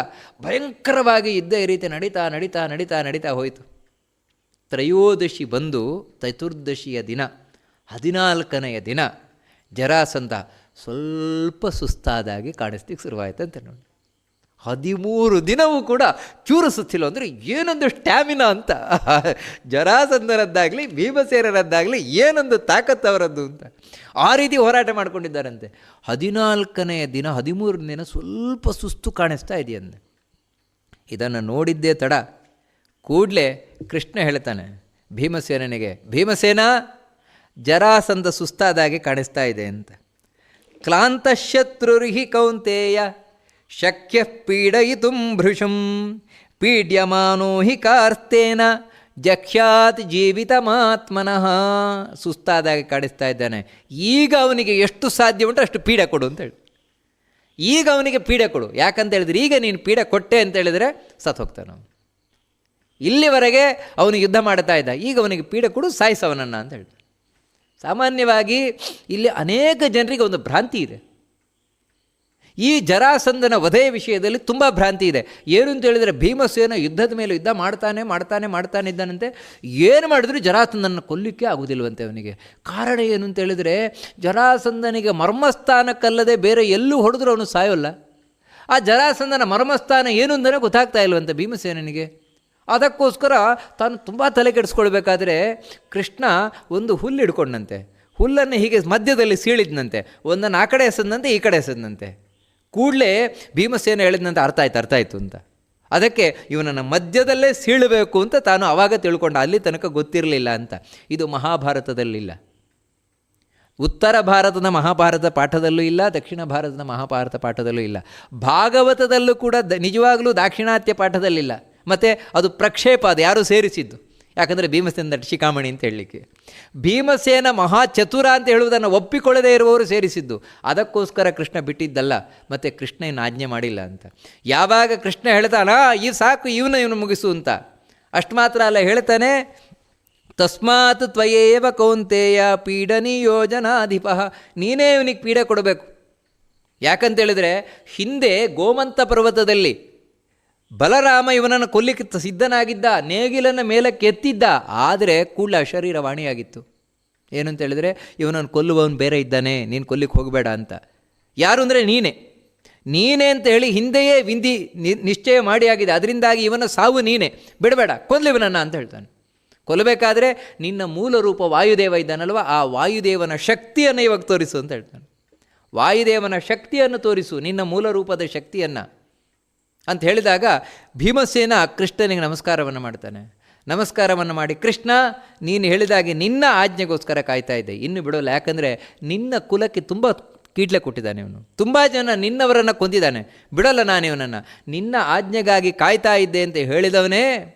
ಭಯಂಕರವಾಗಿ ಯುದ್ಧ ಈ ರೀತಿ ನಡೀತಾ ನಡೀತಾ ನಡೀತಾ ನಡೀತಾ ಹೋಯಿತು. ತ್ರಯೋದಶಿ ಬಂದು ಚತುರ್ದಶಿಯ ದಿನ, ಹದಿನಾಲ್ಕನೆಯ ದಿನ ಜರಾಸಂತ ಸ್ವಲ್ಪ ಸುಸ್ತಾದಾಗಿ ಕಾಣಿಸ್ಲಿಕ್ಕೆ ಶುರುವಾಯಿತಂತೆ ನೋಡಿ. ಹದಿಮೂರು ದಿನವೂ ಕೂಡ ಚೂರು ಸುತ್ತಿಲ್ಲ. ಅಂದರೆ ಏನೊಂದು ಸ್ಟ್ಯಾಮಿನಾ ಅಂತ. ಜರಾಸಂಧರದ್ದಾಗಲಿ, ಭೀಮಸೇರರದ್ದಾಗಲಿ ಏನೊಂದು ತಾಕತ್ತು ಅವರದ್ದು ಅಂತ. ಆ ರೀತಿ ಹೋರಾಟ ಮಾಡಿಕೊಂಡಿದ್ದಾರಂತೆ. ಹದಿನಾಲ್ಕನೆಯ ದಿನ ಹದಿಮೂರು ದಿನ ಸ್ವಲ್ಪ ಸುಸ್ತು ಕಾಣಿಸ್ತಾ ಇದೆಯಂತೆ. ಇದನ್ನು ನೋಡಿದ್ದೇ ತಡ. ಕೂಡಲೇ ಕೃಷ್ಣ ಹೇಳ್ತಾನೆ, ಭೀಮಸೇನನಿಗೆ, ಭೀಮಸೇನ ಜರಾಸಂದ ಸುಸ್ತಾದಾಗೆ ಕಾಣಿಸ್ತಾ ಇದೆ ಅಂತ. ಕ್ಲಾಂತಶತ್ರುರ್ಹಿ ಕೌಂತೇಯ ಶಕ್ಯ ಪೀಡಯಿತು ಭೃಶಂ. ಪೀಡ್ಯಮಾನೋ ಹಿ ಕಾರ್ತೇನ ಜಖ್ಯಾತ್ ಜೀವಿತಮಾತ್ಮನಃ. ಸುಸ್ತಾದಾಗ ಕಾಡಿಸ್ತಾ ಇದ್ದಾನೆ. ಈಗ ಅವನಿಗೆ ಎಷ್ಟು ಸಾಧ್ಯ ಉಂಟು ಅಷ್ಟು ಪೀಡೆ ಕೊಡು ಅಂತ ಹೇಳಿ. ಈಗ ಅವನಿಗೆ ಪೀಡೆ ಕೊಡು. ಯಾಕಂತ ಹೇಳಿದ್ರೆ ಈಗ ನೀನು ಪೀಡೆ ಕೊಟ್ಟೆ ಅಂತ ಹೇಳಿದರೆ ಸತ್ತು ಹೋಗ್ತಾನೆ ಅವನು. ಇಲ್ಲಿವರೆಗೆ ಅವನು ಯುದ್ಧ ಮಾಡ್ತಾ ಇದ್ದ. ಈಗ ಅವನಿಗೆ ಪೀಡೆ ಕೊಡು ಸಾಯಿಸವನನ್ನು ಅಂತ ಹೇಳಿದ ಸಾಮಾನ್ಯವಾಗಿ ಇಲ್ಲಿ ಅನೇಕ ಜನರಿಗೆ ಒಂದು ಭ್ರಾಂತಿ ಇದೆ. ಈ ಜರಾಸಂದನ ವಧೆಯ ವಿಷಯದಲ್ಲಿ ತುಂಬ ಭ್ರಾಂತಿ ಇದೆ. ಏನು ಅಂತ ಹೇಳಿದರೆ ಭೀಮಸೇನ ಯುದ್ಧದ ಮೇಲೆ ಯುದ್ಧ ಮಾಡ್ತಾನೆ ಮಾಡ್ತಾನೆ ಮಾಡ್ತಾನೆ ಇದ್ದಾನಂತೆ. ಏನು ಮಾಡಿದ್ರು ಜರಾಸಂದನ ಕೊಲ್ಲಿಕ್ಕೆ ಆಗುವುದಿಲ್ವಂತೆ ಅವನಿಗೆ. ಕಾರಣ ಏನು ಅಂತ ಹೇಳಿದರೆ ಜರಾಸಂಧನಿಗೆ ಮರ್ಮಸ್ಥಾನಕ್ಕಲ್ಲದೆ ಬೇರೆ ಎಲ್ಲೂ ಹೊಡೆದ್ರೂ ಅವನು ಸಾಯೋಲ್ಲ. ಆ ಜರಾಸಂದನ ಮರ್ಮಸ್ಥಾನ ಏನು ಅಂತಲೇ ಗೊತ್ತಾಗ್ತಾ ಇಲ್ಲವಂತೆ ಭೀಮಸೇನನಿಗೆ. ಅದಕ್ಕೋಸ್ಕರ ತಾನು ತುಂಬ ತಲೆ ಕೆಡಿಸ್ಕೊಳ್ಬೇಕಾದ್ರೆ ಕೃಷ್ಣ ಒಂದು ಹುಲ್ಲು ಹಿಡ್ಕೊಂಡಂತೆ ಹುಲ್ಲನ್ನು ಹೀಗೆ ಮಧ್ಯದಲ್ಲಿ ಸೀಳಿದ್ನಂತೆ. ಒಂದನ್ನು ಆ ಕಡೆ ಎಸೆದಂತೆ ಈ ಕಡೆ ಎಸೆದಂತೆ ಕೂಡಲೇ ಭೀಮಸೇನ ಹೇಳಿದಂತ ಅರ್ಥ ಆಯ್ತು, ಅರ್ಥ ಆಯಿತು ಅಂತ. ಅದಕ್ಕೆ ಇವನನ್ನು ಮಧ್ಯದಲ್ಲೇ ಸೀಳಬೇಕು ಅಂತ ತಾನು ಆವಾಗ ತಿಳ್ಕೊಂಡ, ಅಲ್ಲಿ ತನಕ ಗೊತ್ತಿರಲಿಲ್ಲ ಅಂತ. ಇದು ಮಹಾಭಾರತದಲ್ಲಿಲ್ಲ. ಉತ್ತರ ಭಾರತದ ಮಹಾಭಾರತ ಪಾಠದಲ್ಲೂ ಇಲ್ಲ, ದಕ್ಷಿಣ ಭಾರತದ ಮಹಾಭಾರತ ಪಾಠದಲ್ಲೂ ಇಲ್ಲ. ಭಾಗವತದಲ್ಲೂ ಕೂಡ ನಿಜವಾಗಲೂ ದಾಕ್ಷಿಣಾತ್ಯ ಪಾಠದಲ್ಲಿಲ್ಲ. ಮತ್ತು ಅದು ಪ್ರಕ್ಷೇಪ, ಅದು ಯಾರು ಸೇರಿಸಿದ್ದು? ಯಾಕಂದರೆ ಭೀಮಸೇನ ಶಿಖಾಮಣಿ ಅಂತ ಹೇಳಲಿಕ್ಕೆ. ಭೀಮಸೇನ ಮಹಾ ಚತುರ ಅಂತ ಹೇಳುವುದನ್ನು ಒಪ್ಪಿಕೊಳ್ಳದೇ ಇರುವವರು ಸೇರಿಸಿದ್ದು. ಅದಕ್ಕೋಸ್ಕರ ಕೃಷ್ಣ ಬಿಟ್ಟಿದ್ದಲ್ಲ, ಮತ್ತು ಕೃಷ್ಣ ಇನ್ನು ಆಜ್ಞೆ ಮಾಡಿಲ್ಲ ಅಂತ. ಯಾವಾಗ ಕೃಷ್ಣ ಹೇಳ್ತಾನ, ಈ ಸಾಕು, ಇವನ, ಇವನು ಮುಗಿಸು ಅಂತ. ಅಷ್ಟು ಮಾತ್ರ ಅಲ್ಲ, ಹೇಳ್ತಾನೆ, ತಸ್ಮಾತ್ ತ್ವಯೇವ ಕೌಂತೆಯ ಪೀಡನಿ ಯೋಜನಾಧಿಪ, ನೀನೇ ಇವನಿಗೆ ಪೀಡೆ ಕೊಡಬೇಕು. ಯಾಕಂತೇಳಿದರೆ ಹಿಂದೆ ಗೋಮಂತ ಪರ್ವತದಲ್ಲಿ ಬಲರಾಮ ಇವನನ್ನು ಕೊಲ್ಲಿಕ್ಕೆ ಸಿದ್ಧನಾಗಿದ್ದ ನೇಗಿಲನ್ನು ಮೇಲಕ್ಕೆ ಎತ್ತಿದ್ದ ಆದರೆ ಕೂಡಲೇ ಏನು ಅಂತ ಹೇಳಿದರೆ, ಇವನನ್ನು ಕೊಲ್ಲುವವನು ಬೇರೆ ಇದ್ದಾನೆ, ನೀನು ಕೊಲ್ಲಿಕ್ಕೆ ಹೋಗಬೇಡ ಅಂತ. ಯಾರು ಅಂದರೆ ನೀನೇ. ನೀನೇ ಅಂತ ಹೇಳಿ ಹಿಂದೆಯೇ ನಿ- ನಿಶ್ಚಯ ಮಾಡಿ ಆಗಿದೆ ಅದರಿಂದಾಗಿ ಇವನ ಸಾವು ನೀನೇ. ಬಿಡಬೇಡ ಕೊಲ್ಲಿವನನ್ನು ಅಂತ ಹೇಳ್ತಾನೆ. ಕೊಲ್ಲಬೇಕಾದ್ರೆ ನಿನ್ನ ಮೂಲ ರೂಪ ವಾಯುದೇವ ಇದ್ದಾನಲ್ವ, ಆ ವಾಯುದೇವನ ಶಕ್ತಿಯನ್ನು ಇವಾಗ ತೋರಿಸು ಅಂತ ಹೇಳ್ತಾನೆ. ವಾಯುದೇವನ ಶಕ್ತಿಯನ್ನು ತೋರಿಸು, ನಿನ್ನ ಮೂಲ ರೂಪದ ಶಕ್ತಿಯನ್ನು. ಅಂತ ಹೇಳಿದಾಗ ಭೀಮಸೇನ ಕೃಷ್ಣನಿಗೆ ನಮಸ್ಕಾರವನ್ನು ಮಾಡ್ತಾನೆ. ನಮಸ್ಕಾರವನ್ನು ಮಾಡಿ, ಕೃಷ್ಣ, ನೀನು ಹೇಳಿದಾಗೆ ನಿನ್ನ ಆಜ್ಞೆಗೋಸ್ಕರ ಕಾಯ್ತಾ ಇದ್ದೆ. ಇನ್ನು ಬಿಡೋಲ್ಲ. ಯಾಕಂದರೆ ನಿನ್ನ ಕುಲಕ್ಕೆ ತುಂಬ ಕೀಟ್ಲೆ ಕೊಟ್ಟಿದ್ದಾನೆ ಇವನು. ತುಂಬ ಜನ ನಿನ್ನವರನ್ನು ಕೊಂದಿದ್ದಾನೆ. ಬಿಡೋಲ್ಲ ನಾನು ಇವನನ್ನು. ನಿನ್ನ ಆಜ್ಞೆಗಾಗಿ ಕಾಯ್ತಾ ಇದ್ದೆ ಅಂತ ಹೇಳಿದವನೇ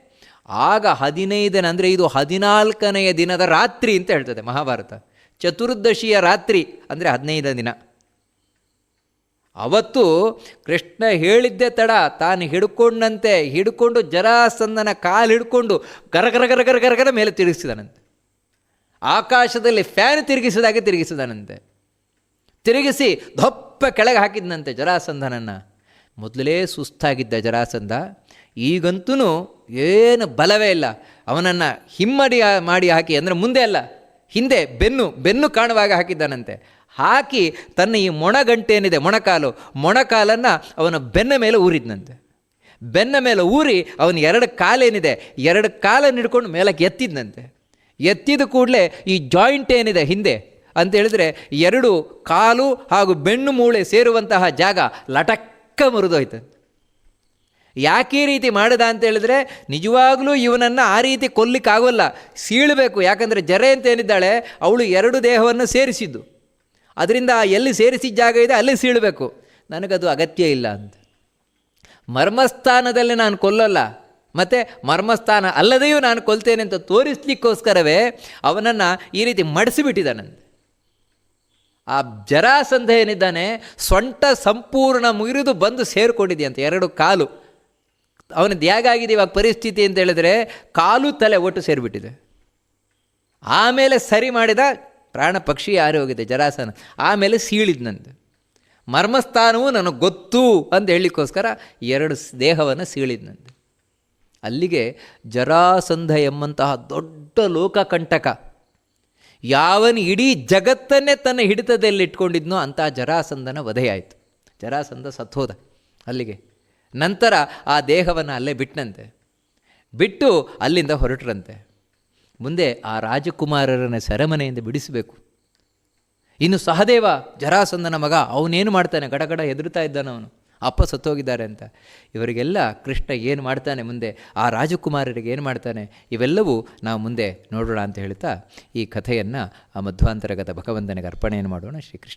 ಆಗ ಹದಿನೈದನ, ಅಂದರೆ ಇದು ಹದಿನಾಲ್ಕನೆಯ ದಿನದ ರಾತ್ರಿ ಅಂತ ಹೇಳ್ತದೆ ಮಹಾಭಾರತ. ಚತುರ್ದಶಿಯ ರಾತ್ರಿ, ಅಂದರೆ ಹದಿನೈದನೇ ದಿನ. ಅವತ್ತು ಕೃಷ್ಣ ಹೇಳಿದ್ದೆ ತಡ, ತಾನು ಹಿಡ್ಕೊಂಡಂತೆ, ಹಿಡ್ಕೊಂಡು ಜರಾಸಂದನ ಕಾಲು ಹಿಡ್ಕೊಂಡು ಗರಗರ ಗರಗರ ಗರಗರ ಮೇಲೆ ತಿರುಗಿಸಿದನಂತೆ. ಆಕಾಶದಲ್ಲಿ ಫ್ಯಾನ್ ತಿರುಗಿಸಿದಾಗೆ ತಿರುಗಿಸಿದನಂತೆ. ತಿರುಗಿಸಿ ದೊಪ್ಪ ಕೆಳಗೆ ಹಾಕಿದ್ನಂತೆ ಜರಾಸಂಧನನ್ನು ಮೊದಲೇ ಸುಸ್ತಾಗಿದ್ದ ಜರಾಸಂಧ ಈಗಂತೂ ಏನು ಬಲವೇ ಇಲ್ಲ. ಅವನನ್ನು ಹಿಮ್ಮಡಿ ಮಾಡಿ ಹಾಕಿ, ಅಂದರೆ ಮುಂದೆ ಅಲ್ಲ, ಹಿಂದೆ ಬೆನ್ನು ಬೆನ್ನು ಕಾಣುವಾಗ ಹಾಕಿದ್ದಾನಂತೆ. ಹಾಕಿ ತನ್ನ ಈ ಮೊಣಗಂಟೇನಿದೆ ಮೊಣಕಾಲು, ಮೊಣಕಾಲನ್ನು ಅವನ ಬೆನ್ನ ಮೇಲೆ ಊರಿದ್ನಂತೆ. ಬೆನ್ನ ಮೇಲೆ ಊರಿ ಅವನ ಎರಡು ಕಾಲೇನಿದೆ ಎರಡು ಕಾಲನ್ನು ಹಿಡ್ಕೊಂಡು ಮೇಲಕ್ಕೆ ಎತ್ತಿದ್ನಂತೆ. ಎತ್ತಿದ ಕೂಡಲೇ ಈ ಜಾಯಿಂಟ್ ಏನಿದೆ ಹಿಂದೆ, ಅಂತ ಹೇಳಿದ್ರೆ ಎರಡು ಕಾಲು ಹಾಗೂ ಬೆನ್ನು ಮೂಳೆ ಸೇರುವಂತಹ ಜಾಗ ಲಟಕ್ಕ ಮುರಿದೋಯ್ತು. ಯಾಕೆ ಈ ರೀತಿ ಮಾಡಿದ ಅಂತ ಹೇಳಿದ್ರೆ, ನಿಜವಾಗ್ಲೂ ಇವನನ್ನು ಆ ರೀತಿ ಕೊಲ್ಲಿಕ್ಕಾಗೋಲ್ಲ. ಸೀಳಬೇಕು, ಯಾಕಂದರೆ ಜರೆ ಅಂತ ಏನಿದ್ದಾಳೆ, ಅವಳು ಎರಡು ದೇಹವನ್ನು ಸೇರಿಸಿದ್ದು. ಅದರಿಂದ ಎಲ್ಲಿ ಸೇರಿಸಿದ ಜಾಗ ಇದೆ ಅಲ್ಲಿ ಸೀಳಬೇಕು. ನನಗದು ಅಗತ್ಯ ಇಲ್ಲ ಅಂತ. ಮರ್ಮಸ್ಥಾನದಲ್ಲಿ ನಾನು ಕೊಲ್ಲಲ್ಲ. ಮತ್ತು ಮರ್ಮಸ್ಥಾನ ಅಲ್ಲದೆಯೂ ನಾನು ಕೊಲ್ತೇನೆ ಅಂತ ತೋರಿಸ್ಲಿಕ್ಕೋಸ್ಕರವೇ ಅವನನ್ನು ಈ ರೀತಿ ಮಡಿಸಿಬಿಟ್ಟಿದ್ದಾನಂತೆ ಆ ಜರಾಸಂಧ ಏನಿದ್ದಾನೆ ಸೊಂಟ ಸಂಪೂರ್ಣ ಮುಗಿದು ಬಂದು ಸೇರಿಕೊಂಡಿದೆಯಂತೆ ಎರಡು ಕಾಲು. ಅವನದ್ದು ಆಗಿದೆ ಇವಾಗ ಪರಿಸ್ಥಿತಿ ಅಂತ ಹೇಳಿದ್ರೆ ಕಾಲು ತಲೆ ಒಟ್ಟು ಸೇರಿಬಿಟ್ಟಿದೆ. ಆಮೇಲೆ ಸರಿ ಮಾಡಿದ ಪ್ರಾಣ ಪಕ್ಷಿ ಯಾರು ಹೋಗಿದೆ? ಜರಾಸನ. ಆಮೇಲೆ ಸೀಳಿದ್ನಂತೆ ಮರ್ಮಸ್ಥಾನವೂ ನನಗೆ ಗೊತ್ತು ಅಂತ ಹೇಳಲಿಕ್ಕೋಸ್ಕರ ಎರಡು ದೇಹವನ್ನು ಸೀಳಿದ್ ನಂದು. ಅಲ್ಲಿಗೆ ಜರಾಸಂಧ ಎಂಬಂತಹ ದೊಡ್ಡ ಲೋಕಕಂಟಕ ಯಾವನು ಇಡೀ ಜಗತ್ತನ್ನೇ ತನ್ನ ಹಿಡಿತದಲ್ಲಿ ಇಟ್ಕೊಂಡಿದ್ನೋ ಅಂತಹ ಜರಾಸಂಧನ ವಧೆಯಾಯಿತು. ಜರಾಸಂಧ ಸತ್ತೋದ ಅಲ್ಲಿಗೆ. ನಂತರ ಆ ದೇಹವನ್ನು ಅಲ್ಲೇ ಬಿಟ್ಟನಂತೆ ಬಿಟ್ಟು ಅಲ್ಲಿಂದ ಹೊರಟ್ರಂತೆ. ಮುಂದೆ ಆ ರಾಜಕುಮಾರರನ್ನ ಸೆರೆಮನೆಯಿಂದ ಬಿಡಿಸಬೇಕು. ಇನ್ನು ಸಹದೇವ ಜರಾಸಂದನ ಮಗ, ಅವನೇನು ಮಾಡ್ತಾನೆ? ಗಡಗಡ ಹೆದರ್ತಾ ಇದ್ದಾನೆ ಅವನು. ಅಪ್ಪ ಸತ್ತೋಗಿದ್ದಾರೆ ಅಂತ. ಇವರಿಗೆಲ್ಲ ಕೃಷ್ಣ ಏನು ಮಾಡ್ತಾನೆ ಮುಂದೆ? ಆ ರಾಜಕುಮಾರರಿಗೆ ಏನು ಮಾಡ್ತಾನೆ? ಇವೆಲ್ಲವೂ ನಾವು ಮುಂದೆ ನೋಡೋಣ ಅಂತ ಹೇಳ್ತಾ ಈ ಕಥೆಯನ್ನು ಆ ಮಧ್ವಾಂತರಗತ ಭಗವಂತನಿಗೆ ಅರ್ಪಣೆಯನ್ನು ಮಾಡೋಣ. ಶ್ರೀಕೃಷ್ಣ.